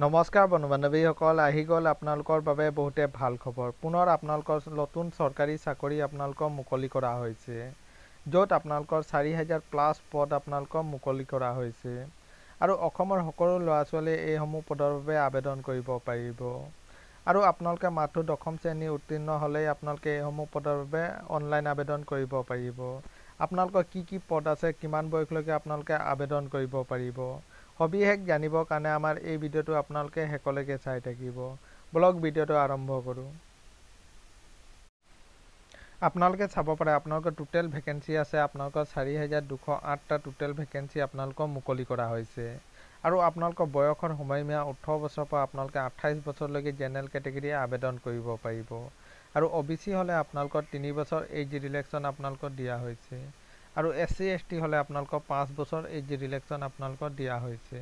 নমস্কাৰ বন্ধু বান্ধৱীসকল আহি গ'ল আপোনালোকৰ বাবে বহুতে ভাল খবৰ। পুনৰ আপোনালোকৰ নতুন চৰকাৰী চাকৰি আপোনালোকৰ মুকলি কৰা হৈছে য'ত আপোনালোকৰ চাৰি হাজাৰ প্লাছ পদ আপোনালোকৰ মুকলি কৰা হৈছে। আৰু অসমৰ সকলো ল'ৰা ছোৱালীয়ে এইসমূহ পদৰ বাবে আবেদন কৰিব পাৰিব। আৰু আপোনালোকে মাত্ৰ দশম শ্ৰেণী উত্তীৰ্ণ হ'লেই আপোনালোকে এইসমূহ পদৰ বাবে অনলাইন আবেদন কৰিব পাৰিব। আপোনালোকৰ কি কি পদ আছে কিমান বয়সলৈকে আপোনালোকে আবেদন কৰিব পাৰিব? সবিশেষ জানিবৰ কাৰণে আমাৰ এই ভিডিঅ'টো আপোনালোকে শেষলৈকে চাই থাকিব। ব্লগ ভিডিঅ'টো আৰম্ভ কৰোঁ। আপোনালোকে চাব পাৰে আপোনালোকৰ টোটেল ভেকেঞ্চি আছে আপোনালোকৰ চাৰি হাজাৰ দুশ আঠটা টোটেল ভেকেঞ্চি আপোনালোকৰ মুকলি কৰা হৈছে। আৰু আপোনালোকৰ বয়সৰ সময়মীয়া ওঠৰ বছৰৰ পৰা আপোনালোকে আঠাইছ বছৰলৈকে জেনেৰেল কেটেগৰীয়ে আবেদন কৰিব পাৰিব। আৰু অ' বি চি হ'লে আপোনালোকৰ তিনি বছৰ এইজ ৰিলেক্সন আপোনালোকক দিয়া হৈছে। আৰু এছ চি এছ টি হ'লে আপোনালোকক পাঁচ বছৰ এইজ ৰিলেক্সন আপোনালোকক দিয়া হৈছে।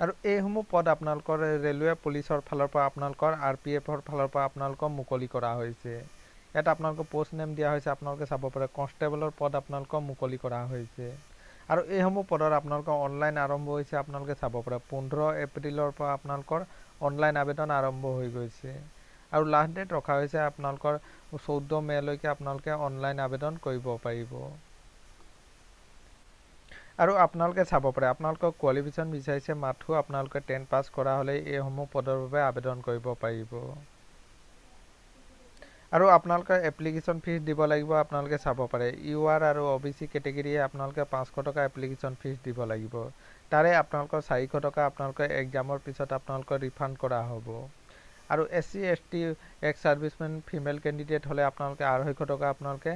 আৰু এইসমূহ পদ আপোনালোকৰ ৰেলৱে পুলিচৰ ফালৰ পৰা আপোনালোকৰ আৰ পি এফৰ ফালৰ পৰা আপোনালোকক মুকলি কৰা হৈছে। ইয়াত আপোনালোকৰ পষ্ট নেম দিয়া হৈছে আপোনালোকে চাব পাৰে কনষ্টেবলৰ পদ আপোনালোকক মুকলি কৰা হৈছে। আৰু এইসমূহ পদৰ আপোনালোকৰ অনলাইন আৰম্ভ হৈছে আপোনালোকে চাব পাৰে পোন্ধৰ এপ্ৰিলৰ পৰা আপোনালোকৰ অনলাইন আবেদন আৰম্ভ হৈ গৈছে। আৰু লাষ্ট ডেট ৰখা হৈছে আপোনালোকৰ চৌধ্য মে'লৈকে আপোনালোকে অনলাইন আবেদন কৰিব পাৰিব। আৰু আপোনালোকে চাব পাৰে আপোনালোকৰ কোৱালিফিকেশ্যন বিচাৰিছে মাথো আপোনালোকে টেন পাছ কৰা হ'লেই এইসমূহ পদৰ বাবে আবেদন কৰিব পাৰিব। আৰু আপোনালোকে এপ্লিকেশ্যন ফিজ দিব লাগিব আপোনালোকে চাব পাৰে। ইউ আৰ আৰু অ' বি চি কেটেগৰীয়ে আপোনালোকে পাঁচশ টকা এপ্লিকেশ্যন ফিজ দিব লাগিব। তাৰে আপোনালোকৰ চাৰিশ টকা আপোনালোকে এক্সামৰ পিছত আপোনালোকৰ ৰিফাণ্ড কৰা হ'ব। আৰু S C S T X servicemen female candidate হ'লে আপোনালোকে আঢ়ৈশ টকা আপোনালোকে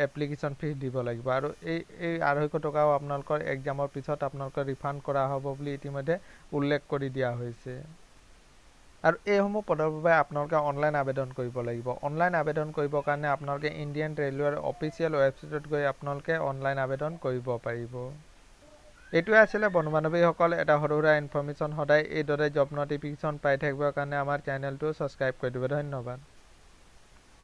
এপ্লিকেশ্যন ফিজ দিব লাগিব। আৰু এই এই আঢ়ৈশ টকাও আপোনালোকৰ এক্সামৰ পিছত আপোনালোকৰ ৰিফাণ্ড কৰা হ'ব বুলি ইতিমধ্যে উল্লেখ কৰি দিয়া হৈছে। আৰু এইসমূহ পদৰ বাবে আপোনালোকে অনলাইন আবেদন কৰিব লাগিব। অনলাইন আবেদন কৰিবৰ কাৰণে আপোনালোকে ইণ্ডিয়ান ৰেলৱেৰ অফিচিয়েল ৱেবছাইটত গৈ আপোনালোকে অনলাইন আবেদন কৰিব পাৰিব। এইটোৱে আছিলে বন্ধু বান্ধৱীসকল এটা সৰু সুৰা ইনফৰ্মেশ্যন সদায় এইদৰে জব নটিফিকেশ্যন পাই থাকিবৰ কাৰণে আমাৰ চেনেলটো ছাবস্ক্ৰাইব কৰি দিব ধন্যবাদ।